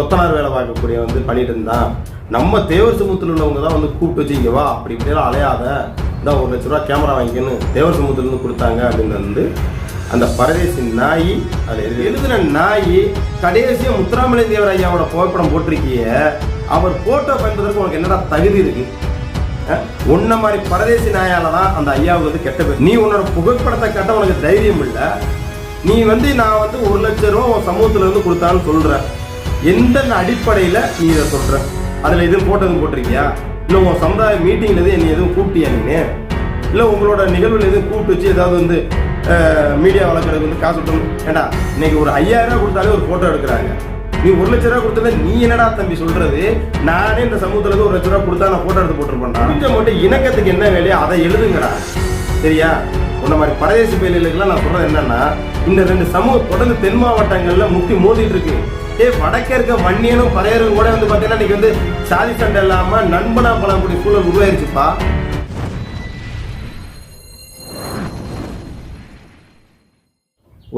கொத்தனார் வேலை பார்க்கக்கூடிய வந்து பண்ணிட்டு இருந்தான் நம்ம தேவர் சமூகத்தில் உள்ளவங்க தான் வந்து கூப்பிட்டு வச்சு இங்கே வா அப்படி இப்படியெல்லாம் அலையாத இந்த ஒரு லட்ச ரூபா கேமரா வாங்கிக்கணும் தேவர் சமூகத்துலேருந்து கொடுத்தாங்க அப்படின்னு வந்து அந்த பரதேசி நாய் அது எழுதின நாய் கடைசியாக முத்துராமலை தேவர் ஐயாவோட புகைப்படம் போட்டிருக்கிய அவர் போட்டோ பயன்படுத்துறதுக்கு உனக்கு என்னடா தகுதி இருக்கு? உன்ன மாதிரி பரதேசி நாயால தான் அந்த ஐயாவுக்கு வந்து கெட்ட பேர். நீ உன்னோட புகைப்படத்தை கட்ட உனக்கு தைரியம் இல்லை. நீ வந்து நான் வந்து ஒரு லட்சம் ரூபா உன் சமூகத்துல இருந்து கொடுத்தான்னு சொல்ற. எந்த அடிப்படையில் நீ இதை சொல்ற? அதில் எதுவும் போட்டதும் எதுவும் போட்டிருக்கியா? இல்லை உன் சமுதாய மீட்டிங்கில் எதுவும் என்னை எதுவும் கூப்பிட்டியா நீ இல்லை உங்களோட நிகழ்வுல எதுவும் கூப்பிட்டு வச்சு ஏதாவது வந்து மீடியா வளர்க்கறதுக்கு வந்து காசு கொடுத்தோம் ஏண்டா இன்னைக்கு ஒரு ஐயாயிரம் ரூபா கொடுத்தாலே ஒரு ஃபோட்டோ எடுக்கிறாங்க. நீ ஒரு லட்ச ரூபா கொடுத்தத நீ என்னடா தம்பி சொல்றது? நானே இந்த சமூகத்துல இருந்து ஒரு லட்ச ரூபா கொடுத்தா நான் போட்டோ எடுத்து போட்டுருப்பேன் கொஞ்சம் மட்டும் இணக்கத்துக்கு என்ன வேலையோ அதை எழுதுங்கடா. சரியா? உன்ன மாதிரி பரதேசி பயிலுக்கெல்லாம் நான் சொல்றது என்னன்னா இந்த ரெண்டு சமூகம் தொடர்ந்து தென் மாவட்டங்கள்ல முட்டி மோதிட்டு இருக்கு. ஏ வடக்கே இருக்க வன்னியனும் பறையரும் கூட வந்து பாத்தீங்கன்னா இன்னைக்கு வந்து சாதி சண்டை இல்லாம நண்பனா பழக்கூடிய சூழல் உருவாயிருச்சுப்பா.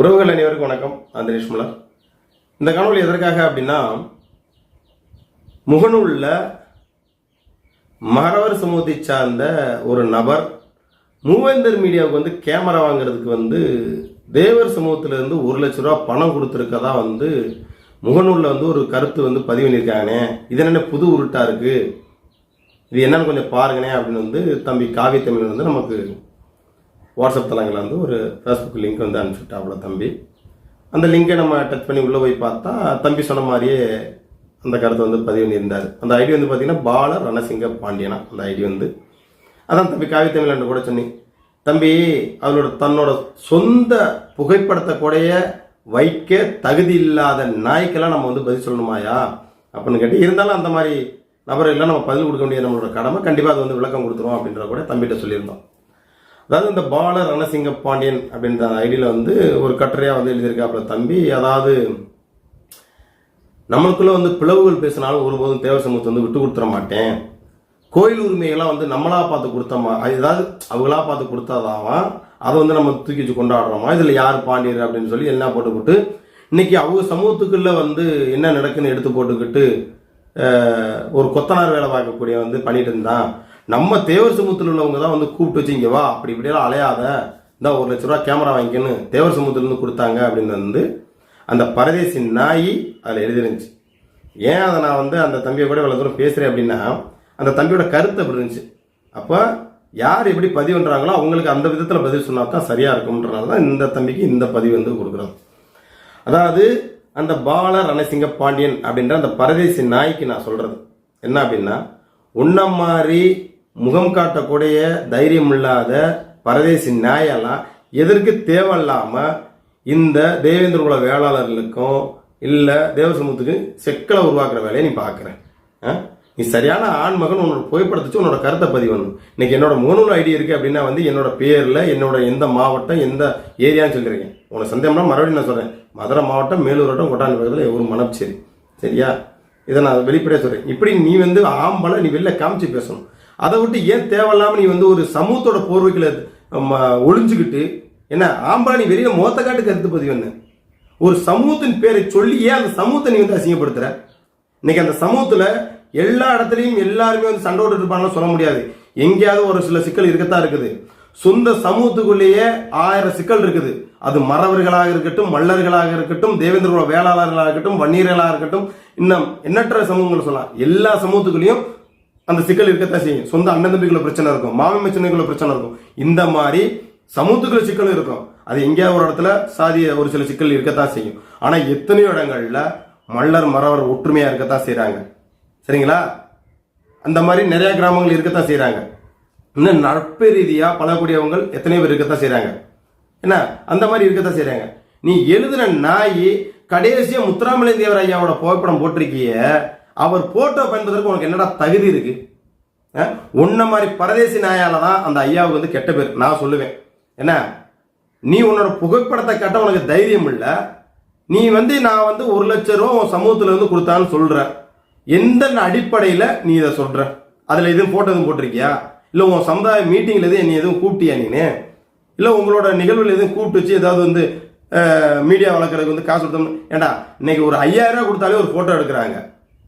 உறவுகள் அனைவருக்கும் வணக்கம். அந்தரீஷ் இந்த காணொளி எதற்காக அப்படின்னா முகநூலில் மறவர் சமூகத்தை சார்ந்த ஒரு நபர் மூவேந்தர் மீடியாவுக்கு வந்து கேமரா வாங்குறதுக்கு வந்து தேவர் சமூகத்திலேருந்து ஒரு லட்ச ரூபா பணம் கொடுத்துருக்கதா வந்து முகநூலில் வந்து ஒரு கருத்து வந்து பதிவு பண்ணியிருக்காங்கண்ணே. இது என்னென்ன புது உருட்டாக இருக்குது இது என்னென்னு கொஞ்சம் பாருங்கண்ணே அப்படின்னு வந்து தம்பி காவிய தமிழ் வந்து நமக்கு வாட்ஸ்அப் தளங்களில் வந்து ஒரு ஃபேஸ்புக் லிங்க் வந்து அனுப்பிச்சுட்டாப்புல தம்பி. அந்த லிங்கை நம்ம டச் பண்ணி உள்ளே போய் பார்த்தா தம்பி சொன்ன மாதிரியே அந்த கருத்தை வந்து பதிவு பண்ணியிருந்தார். அந்த ஐடி வந்து பார்த்தீங்கன்னா பால ரணசிங்க பாண்டியனா. அந்த ஐடி வந்து அதான் தம்பி காவி என்று கூட சொன்னி தம்பி அவளோட தன்னோட சொந்த புகைப்படத்தை கூடைய வைக்க தகுதி இல்லாத நாய்க்கெல்லாம் நம்ம வந்து பதில் சொல்லணுமாயா அப்படின்னு கேட்டு இருந்தாலும் அந்த மாதிரி நபர்கள்லாம் நம்ம பதில் கொடுக்க வேண்டிய நம்மளோட கடமை கண்டிப்பாக அது வந்து விளக்கம் கொடுத்துருவோம் அப்படின்ற கூட தம்பிகிட்ட சொல்லியிருந்தோம். அதாவது இந்த பால ரணசிங்க பாண்டியன் அப்படின்ற ஐடியில் வந்து ஒரு கட்டுரையாக வந்து எழுதியிருக்காப்புல தம்பி அதாவது நம்மளுக்குள்ளே வந்து பிளவுகள் பேசினாலும் ஒருபோதும் தேவ சமூகத்தை வந்து விட்டு கொடுத்துட மாட்டேன். கோயில் உரிமைகள்லாம் வந்து நம்மளா பார்த்து கொடுத்தோமா? அது ஏதாவது அவங்களா பார்த்து கொடுத்தாதாவா அதை வந்து நம்ம தூக்கி வச்சு கொண்டாடுறோமா? இதில் யார் பாண்டியர் அப்படின்னு சொல்லி எல்லாம் போட்டு போட்டு இன்னைக்கு அவங்க சமூகத்துக்குள்ள வந்து என்ன நடக்குன்னு எடுத்து போட்டுக்கிட்டு ஒரு கொத்தனார் வேலை பார்க்கக்கூடிய வந்து பண்ணிட்டு இருந்தான் நம்ம தேவர் சமூகத்தில் உள்ளவங்க தான் வந்து கூப்பிட்டு வச்சு வா அப்படி இப்படியெல்லாம் அலையாத இந்த ஒரு லட்ச ரூபா கேமரா வாங்கிக்கன்னு தேவர் சமூகத்துலேருந்து கொடுத்தாங்க அப்படின்னு வந்து அந்த பரதேசி நாய் அதில் எழுதிருந்துச்சு. ஏன் அதை நான் வந்து அந்த தம்பியை கூட இவ்வளோ தூரம் பேசுகிறேன் அப்படின்னா அந்த தம்பியோட கருத்து அப்படி இருந்துச்சு. அப்போ யார் எப்படி பதிவுன்றாங்களோ அவங்களுக்கு அந்த விதத்தில் பதில் சொன்னால் தான் சரியாக இருக்கும்ன்றனால தான் இந்த தம்பிக்கு இந்த பதிவு வந்து கொடுக்குறோம். அதாவது அந்த பால ரணசிங்க பாண்டியன் அப்படின்ற அந்த பரதேசி நாய்க்கு நான் சொல்கிறது என்ன அப்படின்னா உன்ன மாதிரி முகம் காட்டக்கூடிய தைரியம் இல்லாத பரதேசி நாயெல்லாம் எதற்கு தேவையில்லாமல் இந்த தேவேந்திர குல வேளாளர்களுக்கும் இல்லை தேவசமூகத்துக்கு செக்கலை உருவாக்குற வேலையை நீ பார்க்குறேன் ஆ? நீ சரியான ஆண்மகன் உன்னோட புகைப்படத்துச்சு உன்னோட கருத்தை பதிவு இன்னைக்கு என்னோட முகநூல் ஐடி இருக்கு அப்படின்னா வந்து என்னோட பேர்ல என்னோட எந்த மாவட்டம் எந்த ஏரியான்னு சொல்லியிருக்கேன் உனக்கு சந்தேகம்னா மறுபடியும் நான் சொல்றேன். மதுரை மாவட்டம் மேலூர் வட்டம் கொட்டாண்டி பக்கத்தில் ஒரு மனப்சேரி சரியா? இதை நான் வெளிப்படையாக சொல்றேன். இப்படி நீ வந்து ஆம்பளை நீ வெளில காமிச்சு பேசணும். அதை விட்டு ஏன் தேவையில்லாம நீ வந்து ஒரு சமூகத்தோட போர்வைகளை ம, ஒளிஞ்சுக்கிட்டு என்ன ஆம்பளை நீ வெளியில மோத்த காட்டு கருத்து பதிவு என்ன? ஒரு சமூகத்தின் பேரை சொல்லி ஏன் அந்த சமூகத்தை நீ வந்து அசிங்கப்படுத்துற. இன்னைக்கு அந்த சமூகத்துல எல்லா இடத்துலையும் எல்லாருமே வந்து சண்டை இருப்பாங்கன்னு சொல்ல முடியாது. எங்கேயாவது ஒரு சில சிக்கல் இருக்கத்தான் இருக்குது. சொந்த சமூகத்துக்குள்ளேயே ஆயிரம் சிக்கல் இருக்குது. அது மறவர்களாக இருக்கட்டும் மல்லர்களாக இருக்கட்டும் தேவேந்திர வேளாளர்களாக இருக்கட்டும் வன்னியர்களாக இருக்கட்டும் இன்னும் எண்ணற்ற சமூகங்கள் சொல்லலாம். எல்லா சமூகத்துக்குள்ளேயும் அந்த சிக்கல் இருக்கத்தான் செய்யும். சொந்த அண்ணன் தம்பிக்குள்ள பிரச்சனை இருக்கும் மாமன் மச்சனைக்குள்ள பிரச்சனை இருக்கும். இந்த மாதிரி சமூகத்துக்குள்ள சிக்கலும் இருக்கும். அது எங்கேயாவது ஒரு இடத்துல சாதிய ஒரு சில சிக்கல் இருக்கத்தான் செய்யும். ஆனால் எத்தனையோ இடங்கள்ல மல்லர் மறவர் ஒற்றுமையாக இருக்கத்தான் செய்கிறாங்க சரிங்களா? அந்த மாதிரி நிறைய கிராமங்கள் இருக்கத்தான் செய்கிறாங்க இன்னும் நட்பு ரீதியாக பழகக்கூடியவங்க எத்தனையோ பேர் இருக்கத்தான் செய்கிறாங்க என்ன? அந்த மாதிரி இருக்கத்தான் செய்கிறாங்க நீ எழுதுன நாய் கடைசியாக முத்துராமலிங்க தேவர் ஐயாவோட புகைப்படம் போட்டிருக்கிய அவர் போட்டோ பயன்பதற்கு உனக்கு என்னடா தகுதி இருக்கு? உன்ன மாதிரி பரதேசி நாயால தான் அந்த ஐயாவுக்கு வந்து கெட்ட பேர். நான் சொல்லுவேன். என்ன? நீ உன்னோட புகைப்படத்தை கட்ட உனக்கு தைரியம் இல்லை. நீ வந்து நான் வந்து ஒரு லட்சம் ரூபா உன் சமூகத்துல இருந்து கொடுத்தான்னு சொல்ற. எந்த அடிப்படையில் நீ இதை சொல்கிற அதில் எதுவும் போட்டோ எதுவும் போட்டிருக்கியா? இல்லை உன் சமுதாய மீட்டிங்கில் எதுவும் என்னை எதுவும் கூப்பிட்டியா நீனு? இல்லை உங்களோட நிகழ்வில் எதுவும் கூப்பிட்டு வச்சு ஏதாவது வந்து மீடியா வளர்க்குறதுக்கு வந்து காசு கொடுத்தோம் ஏண்டா இன்னைக்கு ஒரு ஐயாயிரம் கொடுத்தாலே ஒரு ஃபோட்டோ எடுக்கிறாங்க.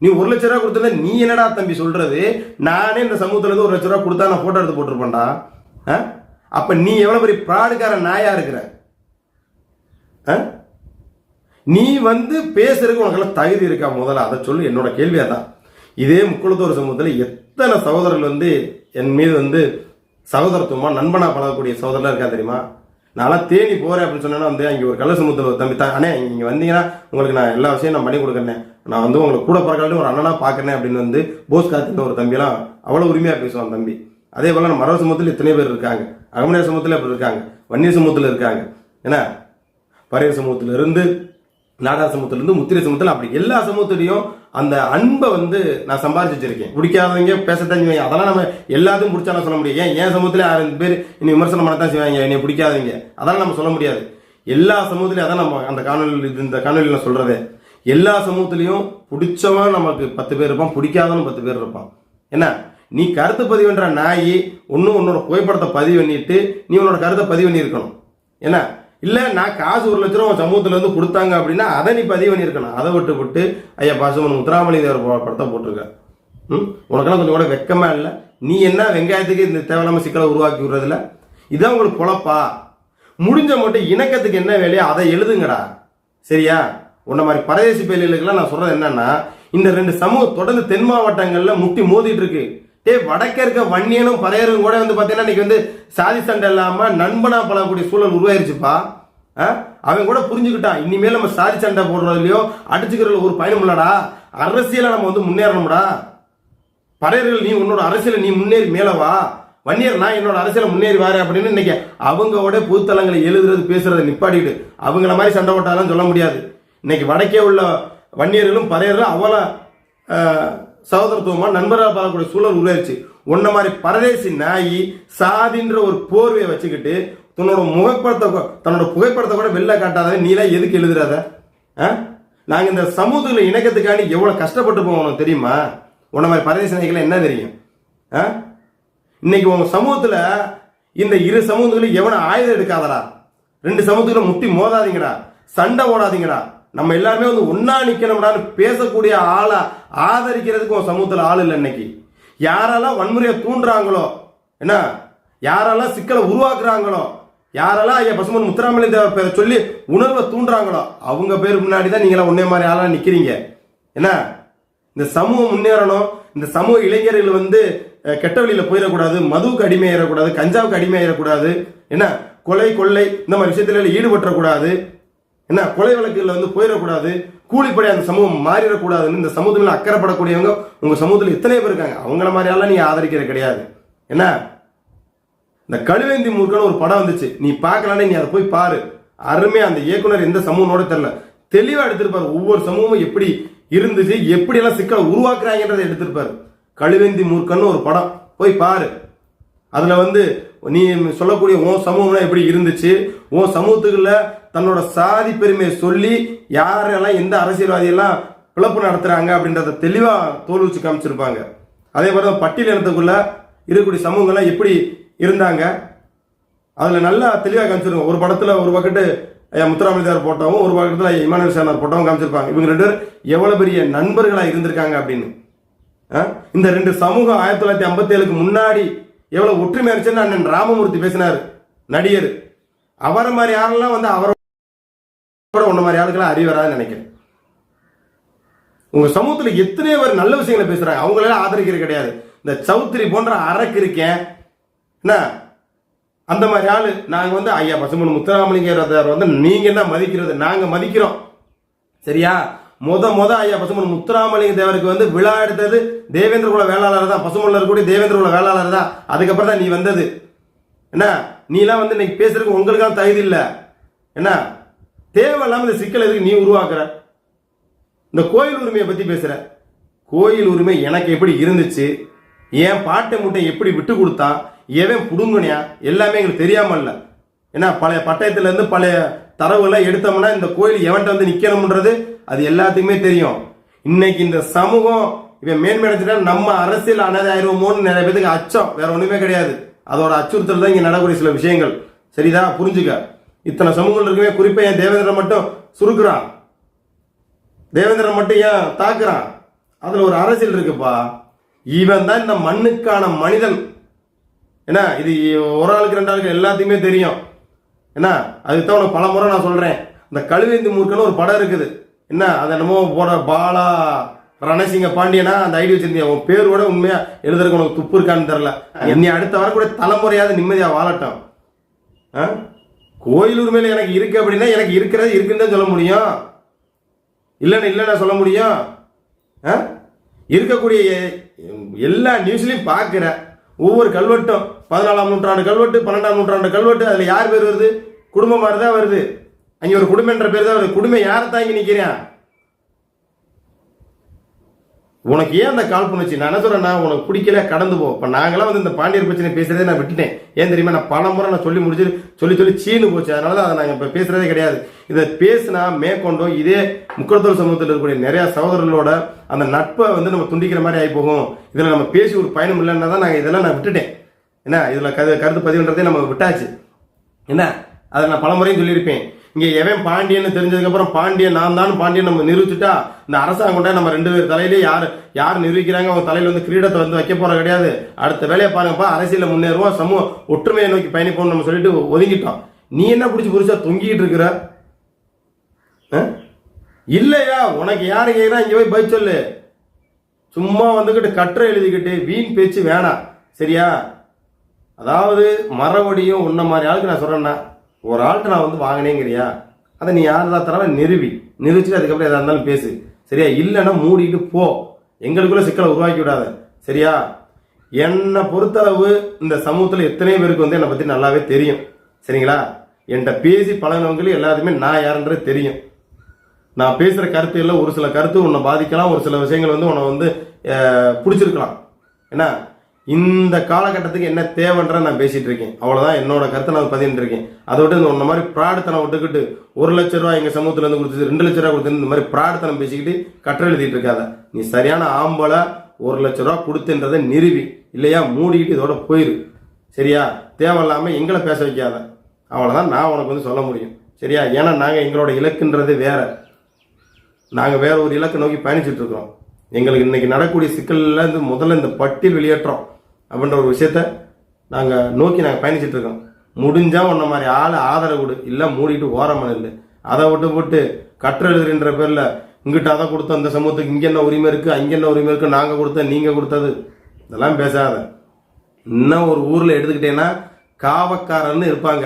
நீ ஒரு லட்ச ரூபா கொடுத்தல நீ என்னடா தம்பி சொல்கிறது நானே இந்த சமூகத்தில் இருந்து ஒரு லட்ச ரூபா கொடுத்தா நான் ஃபோட்டோ எடுத்து போட்டிருப்பேன்டா. ஆ? அப்போ நீ எவ்வளோ பெரிய ப்ராடுக்கார நாயாக இருக்கிற? ஆ? நீ வந்து பேசுறதுக்கு உனக்கெல்லாம் தகுதி இருக்கா முதல்ல? அதை சொல்லு என்னோட கேள்வி அதான். இதே முக்குளத்தூர் சமூகத்தில் எத்தனை சகோதரர்கள் வந்து என் மீது வந்து சகோதரத்துவமா நண்பனா பழகக்கூடிய சகோதரலாம் இருக்கா தெரியுமா? நான்லாம் தேனி போறேன் அப்படின்னு சொன்னேன்னா வந்து அங்கே ஒரு கள்ள சமூகத்தில் ஒரு தம்பி தான் அண்ணே இங்கே வந்தீங்கன்னா உங்களுக்கு நான் எல்லா விஷயம் நான் பண்ணி கொடுக்குறேன். நான் வந்து உங்களுக்கு கூட பிறக்காட்டி ஒரு அண்ணனா பார்க்குறேன் அப்படின்னு வந்து போஸ் காத்துன்னு ஒரு தம்பிலாம் அவ்வளோ உரிமையாக பேசுவான் தம்பி. அதே போல நம்ம மரவ சமூகத்தில் எத்தனை பேர் இருக்காங்க? அகமனிய சமூகத்தில் அப்படி இருக்காங்க வன்னியர் சமூகத்தில் இருக்காங்க. என்ன பறைய சமூகத்திலிருந்து நாடா நாடார் முத்திரை சமூகத்தில் அப்படி எல்லா சமூகத்திலையும் அந்த அன்பை வந்து நான் சம்பாதிச்சு வச்சிருக்கேன். பிடிக்காதவங்க பேசத்தான் செய்வாங்க. அதெல்லாம் நம்ம எல்லாத்தையும் பிடிச்சாலும் சொல்ல முடியும். ஏன் என் சமூகத்தில் ஆயிரம் பேர் இனி விமர்சனம் பண்ணத்தான் செய்வாங்க? என்னை பிடிக்காதவங்க. அதெல்லாம் நம்ம சொல்ல முடியாது. எல்லா சமூகத்திலையும் அதான் நம்ம அந்த காணொலி இந்த காணொலியில் நான் சொல்றதே. எல்லா சமூகத்திலையும் பிடிச்சவன் நமக்கு பத்து பேர் இருப்பான். பிடிக்காதவனும் பத்து பேர் இருப்பான். என்ன? நீ கருத்து பதிவுன்ற நாய் ஒன்றும் உன்னோட புகைப்படத்தை பதிவு பண்ணிட்டு நீ உன்னோட கருத்தை பதிவு பண்ணியிருக்கணும். என்ன? இல்லை நான் காசு ஒரு லட்ச ரூபா சமூகத்துலேருந்து கொடுத்தாங்க அப்படின்னா அதை நீ பதிவு பண்ணியிருக்கணும். அதை விட்டு விட்டு ஐயா பாசுமன் முத்துராமலிங்க தேவர் படத்தை போட்டிருக்க. ம்? உனக்கெல்லாம் கொஞ்சம் கூட வெக்கமாக இல்லை. நீ என்ன வெங்காயத்துக்கு இந்த தேவையில்லாமல் சிக்கலை உருவாக்கி விடுறதில்ல இதான் உங்களுக்கு பொழப்பா முடிஞ்ச மட்டும் இணக்கத்துக்கு என்ன வேலையோ அதை எழுதுங்கடா. சரியா? உன்ன மாதிரி பரதேசி பயிலுக்கெல்லாம் நான் சொல்கிறது என்னன்னா இந்த ரெண்டு சமூகம் தொடர்ந்து தென் மாவட்டங்களில் முட்டி மோதிட்டு இருக்கு. டே வடக்க இருக்க வன்னியனும் பதையரும் கூட வந்து பார்த்தீங்கன்னா இன்னைக்கு வந்து சாதி சண்டை இல்லாம நண்பனா பழகக்கூடிய சூழல் உருவாயிருச்சுப்பா. ஆ? அவன் கூட புரிஞ்சுக்கிட்டான். இனிமேல் நம்ம சாதி சண்டை போடுறதுலையோ அடிச்சுக்கிறதுல ஒரு பயணம் இல்லடா. அரசியலை நம்ம வந்து முன்னேறணும்டா. பறையர்கள் நீ உன்னோட அரசியலை நீ முன்னேறி மேலே வா. வன்னியர் நான் என்னோட அரசியலை முன்னேறி வாரு அப்படின்னு இன்னைக்கு அவங்களோட பொதுத்தலங்களை எழுதுறது பேசுறதை நிப்பாட்டிட்டு அவங்கள மாதிரி சண்டை போட்டாலும் சொல்ல முடியாது. இன்னைக்கு வடக்கே உள்ள வன்னியர்களும் பறையர்களும் அவ்வளோ சகோதரத்துவமா நண்பராக பார்க்கக்கூடிய சூழல் உருவாயிருச்சு உன்ன மாதிரி பரதேசி நாய் சாதின்ற ஒரு போர்வையை வச்சுக்கிட்டு தன்னோட முகப்படத்தை கூட- தன்னோட புகைப்படத்தை கூட வெளில காட்டாத நீலாம் எதுக்கு எழுதுறாத? ஆ? இந்த சமூகத்தில் இணக்கத்துக்காண்டி எவ்வளோ கஷ்டப்பட்டு போவோம் உனக்கு தெரியுமா? உன்ன மாதிரி பரதேசி நாய்களை என்ன தெரியும்? ஆ? இன்னைக்கு உங்க சமூகத்தில் இந்த இரு சமூகங்களும் எவனை ஆயுதம் எடுக்காதடா. ரெண்டு சமூகத்துல முட்டி மோதாதீங்கடா. சண்டை ஓடாதீங்கடா நம்ம எல்லாருமே வந்து ஒன்னா நிக்கணும்டான்னு பேசக்கூடிய ஆளை ஆதரிக்கிறதுக்கு உன் சமூகத்தில் ஆள் இல்லை இன்னைக்கு. யாரெல்லாம் வன்முறையை தூண்டுறாங்களோ என்ன? யாரெல்லாம் சிக்கலை உருவாக்குறாங்களோ யாரெல்லாம் ஐயா பசுமன் முத்துராமலிங்க தேவர் பேரை சொல்லி உணர்வை தூண்டுறாங்களோ அவங்க பேர் முன்னாடி தான் நீங்களாம் ஒன்னே மாதிரி ஆளாக நிற்கிறீங்க என்ன? இந்த சமூகம் முன்னேறணும். இந்த சமூக இளைஞர்கள் வந்து கெட்ட வழியில் போயிடக்கூடாது மதுவுக்கு அடிமையாயிடக்கூடாது கஞ்சாவுக்கு அடிமையாயிடக்கூடாது என்ன? கொலை கொள்ளை இந்த மாதிரி விஷயத்துல ஈடுபட்டுறக்கூடாது. என்ன கொலை வழக்குகளில் வந்து போயிடக்கூடாது. கூலிப்படை அந்த சமூகம் மாறிடக்கூடாதுன்னு இந்த சமூகத்தில் அக்கறைப்படக்கூடியவங்க உங்க சமூகத்தில் எத்தனை பேர் இருக்காங்க. அவங்கள மாதிரியெல்லாம் நீ ஆதரிக்கிறது கிடையாது. என்ன? இந்த கழுவேந்தி மூர்க்கன்னு ஒரு படம் வந்துச்சு. நீ பார்க்கலானே நீ அதை போய் பாரு. அருமையா அந்த இயக்குனர் எந்த சமூகனோட தெரியல. தெளிவாக எடுத்திருப்பார். ஒவ்வொரு சமூகமும் எப்படி இருந்துச்சு எப்படி எல்லாம் சிக்கலை உருவாக்குறாங்கன்றதை எடுத்திருப்பார். கழுவேந்தி மூர்க்கன்னு ஒரு படம். போய் பாரு. அதுல வந்து நீ சொல்லக்கூடிய உன் சமூகம்லாம் எப்படி இருந்துச்சு? உன் சமூகத்துக்குள்ள தன்னோட சாதி பெருமையை சொல்லி யாரெல்லாம் எந்த அரசியல்வாதியெல்லாம் பிளப்பு நடத்துகிறாங்க அப்படின்றத தெளிவாக தோல் வச்சு காமிச்சிருப்பாங்க. அதே மாதிரி தான் பட்டியல் இனத்துக்குள்ள இருக்கக்கூடிய சமூகங்கள்லாம் எப்படி இருந்தாங்க? அதில் நல்லா தெளிவாக காமிச்சிருக்கோம் ஒரு படத்தில் ஒரு பக்கெட்டு ஐயா முத்துராமலிதார் போட்டவும் ஒரு பக்கத்தில் ஐயா இமானுவேல் சேனார் போட்டவும் காமிச்சிருப்பாங்க. இவங்க ரெண்டு பேரும் எவ்வளோ பெரிய நண்பர்களாக இருந்திருக்காங்க அப்படின்னு. இந்த ரெண்டு சமூகம் ஆயிரத்தி தொள்ளாயிரத்தி ஐம்பத்தி ஏழுக்கு முன்னாடி எவ்வளோ ஒற்றுமை இருந்துச்சுன்னு அண்ணன் ராமமூர்த்தி பேசினார் நடிகர். அவரை மாதிரி யாரெல்லாம் வந்து கூட உன்ன மாதிரி ஆளுக்கெல்லாம் அறிவரான்னு நினைக்கிறேன். உங்க சமூகத்துல எத்தனை பேர் நல்ல விஷயங்களை பேசுறாங்க. அவங்களெல்லாம் ஆதரிக்கிறது கிடையாது. இந்த சௌத்ரி போன்ற அரக்கு இருக்கேன். என்ன? அந்த மாதிரி ஆளு நாங்க வந்து ஐயா பசுமன் முத்துராமலிங்கர் வந்து நீங்க என்ன மதிக்கிறது? நாங்க மதிக்கிறோம். சரியா? முத முத ஐயா பசுமன் முத்துராமலிங்க தேவருக்கு வந்து விழா எடுத்தது தேவேந்திர குல வேளாளர் தான். பசுமன்ல இருக்கக்கூடிய தேவேந்திர குல வேளாளர் தான். அதுக்கப்புறம் தான் நீ வந்தது. என்ன? நீ எல்லாம் வந்து இன்னைக்கு பேசுறதுக்கு உங்களுக்கான தகுதி இல்லை. என்ன? தேவையில்லாமல் இந்த சிக்கல் எதுக்கு நீ உருவாக்குற? இந்த கோயில் உரிமையை பற்றி பேசுகிற கோயில் உரிமை எனக்கு எப்படி இருந்துச்சு? என் பாட்டை மூட்டை எப்படி விட்டு கொடுத்தான் எவன் புடுங்குனியா? எல்லாமே எங்களுக்கு தெரியாமல் இல்லை. ஏன்னா பழைய பட்டயத்துலேருந்து பழைய தரவுகளை எடுத்தோம்னா இந்த கோயில் எவன்கிட்ட வந்து நிற்கணும்ன்றது அது எல்லாத்துக்குமே தெரியும். இன்னைக்கு இந்த சமூகம் இவன் மேன்மையடைஞ்சிட்டா நம்ம அரசியல் அனாதை நிறைய பேத்துக்கு அச்சம். வேற ஒன்றுமே கிடையாது. அதோட அச்சுறுத்தல் தான் இங்கே நடக்கூடிய சில விஷயங்கள். சரிதான் புரிஞ்சுக்க. இத்தனை சமூகங்கள் இருக்குமே குறிப்பா என் தேவேந்திரன் மட்டும் சுருக்குறான் தேவேந்திரன் மட்டும் ஏன் தாக்குறான் அதுல ஒரு அரசியல் இருக்குப்பா. இவன் தான் இந்த மண்ணுக்கான மனிதன். என்ன இது ஒரு ஆளுக்கு ரெண்டு ஆளுக்கு எல்லாத்தையுமே தெரியும். என்ன அதுக்கு தான் உனக்கு பல முறை நான் சொல்றேன். இந்த கழுவேந்தி மூர்க்கன்னு ஒரு படம் இருக்குது. என்ன அது என்னமோ போட பாலா ரணசிங்க பாண்டியனா? அந்த ஐடி வச்சிருந்தியா? உன் பேர் கூட உண்மையா எழுதுறதுக்கு உனக்கு துப்பு இருக்கான்னு தெரியல. நீ அடுத்த வரக்கூடிய தலைமுறையாவது நிம்மதியா வாழட்டும். ஆ? கோயிலூர் உரிமையில எனக்கு இருக்கு அப்படின்னா எனக்கு இருக்கிறது இருக்குன்னு தான் சொல்ல முடியும். இல்லைன்னு இல்லைன்னு சொல்ல முடியும். ஆ? இருக்கக்கூடிய எல்லா நியூஸ்லையும் பார்க்குற ஒவ்வொரு கல்வெட்டும் பதினாலாம் நூற்றாண்டு கல்வெட்டு பன்னெண்டாம் நூற்றாண்டு கல்வெட்டு அதில் யார் பேர் வருது? குடும்பம் மாதிரி தான் வருது. அங்கே ஒரு குடும்பன்ற பேர் தான் வருது. குடும்பம் யாரை தாங்கி நிற்கிறேன் உனக்கு ஏன் அந்த கால் பண்ணுச்சு? நான் என்ன சொல்றேன்னா உனக்கு பிடிக்கல கடந்து போ. இப்போ நாங்களாம் வந்து இந்த பாண்டியர் பிரச்சனை பேசுறதே நான் விட்டுட்டேன். ஏன் தெரியுமா? நான் பல முறை நான் சொல்லி முடிச்சு சொல்லி சொல்லி சீனு போச்சு. அதனால தான் அதை நாங்கள் இப்போ பேசுறதே கிடையாது. இதை பேசினா மேற்கொண்டோம் இதே முக்கடத்தோல் சமூகத்தில் இருக்கக்கூடிய நிறைய சகோதரர்களோட அந்த நட்பை வந்து நம்ம துண்டிக்கிற மாதிரி ஆகி போகும். இதில் நம்ம பேசி ஒரு பயணம் இல்லைன்னா தான் நாங்கள் இதெல்லாம் நான் விட்டுட்டேன். என்ன? இதில் கரு கருத்து பதிவுன்றதே நம்ம விட்டாச்சு. என்ன? அதை நான் பல முறையும் சொல்லியிருப்பேன். இங்கே எவன் பாண்டியன்னு தெரிஞ்சதுக்கப்புறம் பாண்டியன் நான் தான் பாண்டியன் நம்ம நிரூபிச்சுட்டா இந்த அரசாங்கம் கொண்டா நம்ம ரெண்டு பேர் தலையிலே யார் யார் நிரூபிக்கிறாங்க? அவங்க தலையில் வந்து கிரீடத்தை வந்து வைக்க போற கிடையாது. அடுத்த வேலையை பாருங்கப்பா அரசியல முன்னேறுவோம் சமூக ஒற்றுமையை நோக்கி பயணிப்போம் நம்ம சொல்லிட்டு ஒதுங்கிட்டோம். நீ என்ன பிடிச்சி புரிச்சா தொங்கிட்டு இருக்கிற? ஆ? இல்லையா? உனக்கு யாரு கேக்குறா இங்க போய் பதில் சொல்லு. சும்மா வந்துக்கிட்டு கட்டுரை எழுதிக்கிட்டு வீண் பேச்சு வேணாம். சரியா? அதாவது மரபடியும் உன்ன மாதிரி ஆளுக்கு நான் சொல்றேன்னா ஒரு ஆள்கிட்ட நான் வந்து வாங்கினேங்கிறியா? அதை நீ யார் தான் தரவ? நிறுவி. நிறுவிச்சுட்டு அதுக்கப்புறம் எதாக இருந்தாலும் பேசு. சரியா? இல்லைன்னா மூடிட்டு போ. எங்களுக்குள்ள சிக்கலை உருவாக்கி விடாத. சரியா? என்னை பொறுத்தளவு இந்த சமூகத்தில் எத்தனை பேருக்கு வந்து என்னை பற்றி நல்லாவே தெரியும். சரிங்களா? என்கிட்ட பேசி பழகினவங்களும் எல்லாருமே நான் யாருன்றது தெரியும். நான் பேசுகிற கருத்து இல்லை. ஒரு சில கருத்து உன்னை பாதிக்கலாம். ஒரு சில விஷயங்கள் வந்து உன்னை வந்து பிடிச்சிருக்கலாம். என்ன? இந்த காலகட்டத்துக்கு என்ன தேவைன்ற நான் பேசிட்டு இருக்கேன். அவ்வளோதான் என்னோட கருத்தை நான் பதினிட்டு இருக்கேன். அதை விட்டு இந்த ஒன்ன மாதிரி பிராடுத்தனம் விட்டுக்கிட்டு ஒரு லட்ச ரூபா எங்கள் சமூகத்துல இருந்து கொடுத்து ரெண்டு லட்ச ரூபா கொடுத்து இந்த மாதிரி பிராடுத்தனம் பேசிக்கிட்டு கற்று எழுதிட்டு இருக்காத. நீ சரியான ஆம்பளை ஒரு லட்ச ரூபா கொடுத்துன்றதை நிறுவி. இல்லையா? மூடிக்கிட்டு இதோட போயிரு. சரியா? தேவையில்லாமல் எங்களை பேச வைக்காத. அவ்வளோதான் நான் உனக்கு வந்து சொல்ல முடியும். சரியா? ஏன்னா நாங்கள் எங்களோட இலக்குன்றது வேற. நாங்கள் வேற ஒரு இலக்கை நோக்கி பயணிச்சுட்டு இருக்கிறோம். எங்களுக்கு இன்னைக்கு நடக்கக்கூடிய சிக்கல்ல இருந்து முதல்ல இந்த பட்டியல் வெளியேற்றம். அப்படின்ற ஒரு விஷயத்த நாங்கள் நோக்கி நாங்கள் பயணிச்சுட்டு இருக்கோம். முடிஞ்சால் உன்ன மாதிரி ஆளை ஆதரவு கொடு. இல்லை மூடிட்டு ஓரமாக இல்லை அதை விட்டு போட்டு கற்று எழுதுறன்ற பேரில் இங்கிட்ட அதை கொடுத்தோம் இந்த சமூகத்துக்கு இங்கே என்ன உரிமை இருக்குது அங்கே என்ன உரிமை இருக்கு? நாங்கள் கொடுத்த நீங்கள் கொடுத்தது. இதெல்லாம் பேசாத. இன்னும் ஒரு ஊரில் எடுத்துக்கிட்டேன்னா காவக்காரர்னு இருப்பாங்க.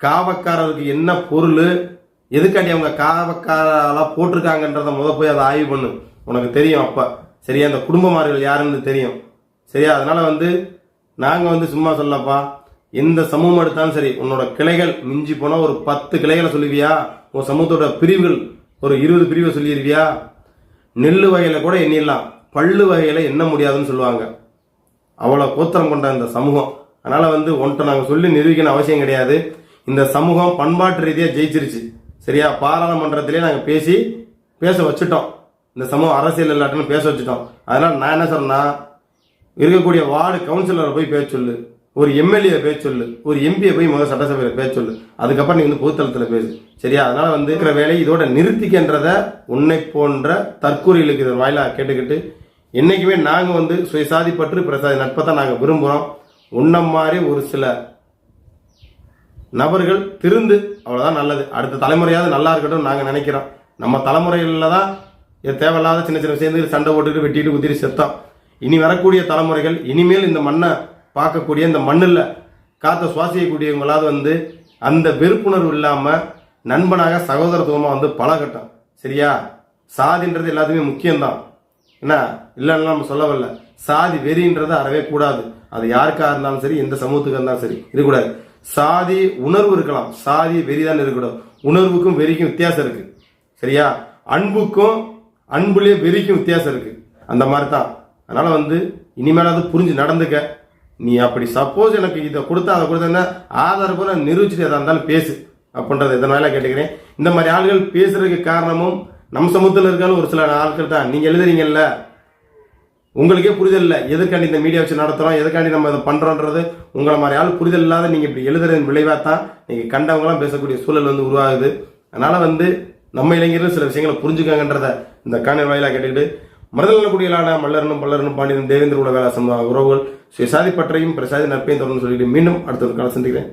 காவக்காரருக்கு என்ன பொருள்? எதுக்காண்டி அவங்க காவக்காரெல்லாம் போட்டிருக்காங்கன்றத முத போய் அதை ஆய்வு பண்ணு. உனக்கு தெரியும் அப்போ. சரியா? அந்த குடும்பமார்கள் யாருன்னு தெரியும். சரியா? அதனால வந்து நாங்கள் வந்து சும்மா சொல்லப்பா எந்த சமூகம் எடுத்தாலும் சரி உன்னோட கிளைகள் மிஞ்சி போனால் ஒரு பத்து கிளைகளை சொல்லுவியா? உன் சமூகத்தோட பிரிவுகள் ஒரு இருபது பிரிவை சொல்லிடுவியா நெல் வகையில் கூட எண்ணிடலாம். பல்லு வகையில் எண்ண முடியாதுன்னு சொல்லுவாங்க. அவ்வளோ கோத்திரம் கொண்ட இந்த சமூகம். அதனால் வந்து ஒன்றை நாங்கள் சொல்லி நிரூபிக்கணும் அவசியம் கிடையாது. இந்த சமூகம் பண்பாட்டு ரீதியாக ஜெயிச்சிருச்சு. சரியா? பாராளுமன்றத்திலே நாங்கள் பேசி பேச வச்சுட்டோம். இந்த சமூகம் அரசியல் இல்லாட்டுன்னு பேச வச்சுட்டோம். அதனால் நான் என்ன சொன்னேன்னா இருக்கக்கூடிய வார்டு கவுன்சிலரை போய் பேச சொல்லு ஒரு எம்எல்ஏ பேச சொல்லு ஒரு எம்பியை போய் முதல் சட்டசபையில் பேச சொல்லு. அதுக்கப்புறம் நீ வந்து பொதுத்தளத்தில் பேசு. சரியா? அதனால வந்து இருக்கிற வேலையை இதோட நிறுத்திக்கின்றத உன்னை போன்ற தற்கூறிகளுக்கு இதன் வாயிலாக கேட்டுக்கிட்டு என்றைக்குமே நாங்கள் வந்து சுயசாதி பற்று பிரசாதி நட்பை தான் நாங்கள் விரும்புகிறோம் உன்ன மாதிரி ஒரு சில நபர்கள் திருந்து அவ்வளோதான் நல்லது. அடுத்த தலைமுறையாவது நல்லா இருக்கட்டும் நாங்கள் நினைக்கிறோம். நம்ம தலைமுறைகளில் தான் தேவையில்லாத சின்ன சின்ன விஷயத்துக்கு சண்டை போட்டுட்டு வெட்டிட்டு குத்திட்டு செத்தோம். இனி வரக்கூடிய தலைமுறைகள் இனிமேல் இந்த மண்ணை பார்க்கக்கூடிய இந்த மண்ணில் காத்த சுவாசிக்கக்கூடியவங்களாவது வந்து அந்த வெறுப்புணர்வு இல்லாமல் நண்பனாக சகோதரத்துவமாக வந்து பழகட்டும். சரியா? சாதின்றது எல்லாத்துக்குமே முக்கியம்தான். என்ன? இல்லைன்னா நம்ம சொல்லவில்லை. சாதி வெறின்றது அறவே கூடாது. அது யாருக்காக இருந்தாலும் சரி எந்த சமூகத்துக்கு இருந்தாலும் சரி இருக்கக்கூடாது. சாதி உணர்வு இருக்கலாம். சாதி வெறிதான் இருக்கக்கூடாது. உணர்வுக்கும் வெறிக்கும் வித்தியாசம் இருக்கு. சரியா? அன்புக்கும் அன்புலேயே வெறிக்கும் வித்தியாசம் இருக்கு. அந்த மாதிரி தான் அதனால் வந்து இனிமேலாவது புரிஞ்சு நடந்துக்க. நீ அப்படி சப்போஸ் எனக்கு இதை கொடுத்தா அதை கொடுத்தா ஆதாரப்பூர்வ நிரூபிச்சுட்டு எதாக இருந்தாலும் பேசு. அப்படின்றத இதனால கேட்டுக்கிறேன். இந்த மாதிரி ஆள்கள் பேசுறதுக்கு காரணமும் நம்ம சமூகத்தில் இருக்காலும் ஒரு சில ஆட்கள் தான். நீங்கள் எழுதுறீங்கல்ல? உங்களுக்கே புரிதல் இல்லை. எதுக்காண்டி இந்த மீடியா வச்சு நடத்துகிறோம் எதற்காண்டி நம்ம இதை பண்ணுறோன்றது உங்களை மாதிரி ஆள் புரிதல் இல்லாத நீங்கள் இப்படி எழுதுறதன் விளைவாக தான் நீங்கள் கண்டவங்களாம் பேசக்கூடிய சூழல் வந்து உருவாகுது. அதனால் வந்து நம்ம இளைஞர்கள் சில விஷயங்களை புரிஞ்சுக்கோங்கன்றத இந்த காணொலி வாயிலாக கேட்டுக்கிட்டு மருதநலக்குடியிலான மல்லரனும் பல்லரனும் பாண்டியனும் தேவேந்திர உலகாசம் உறவுகள் சுயசாதி பற்றையும் பிரசாதி நட்பையும் தொடர்ந்து சொல்லிட்டு மீண்டும் அடுத்த காலம் சந்திக்கிறேன்.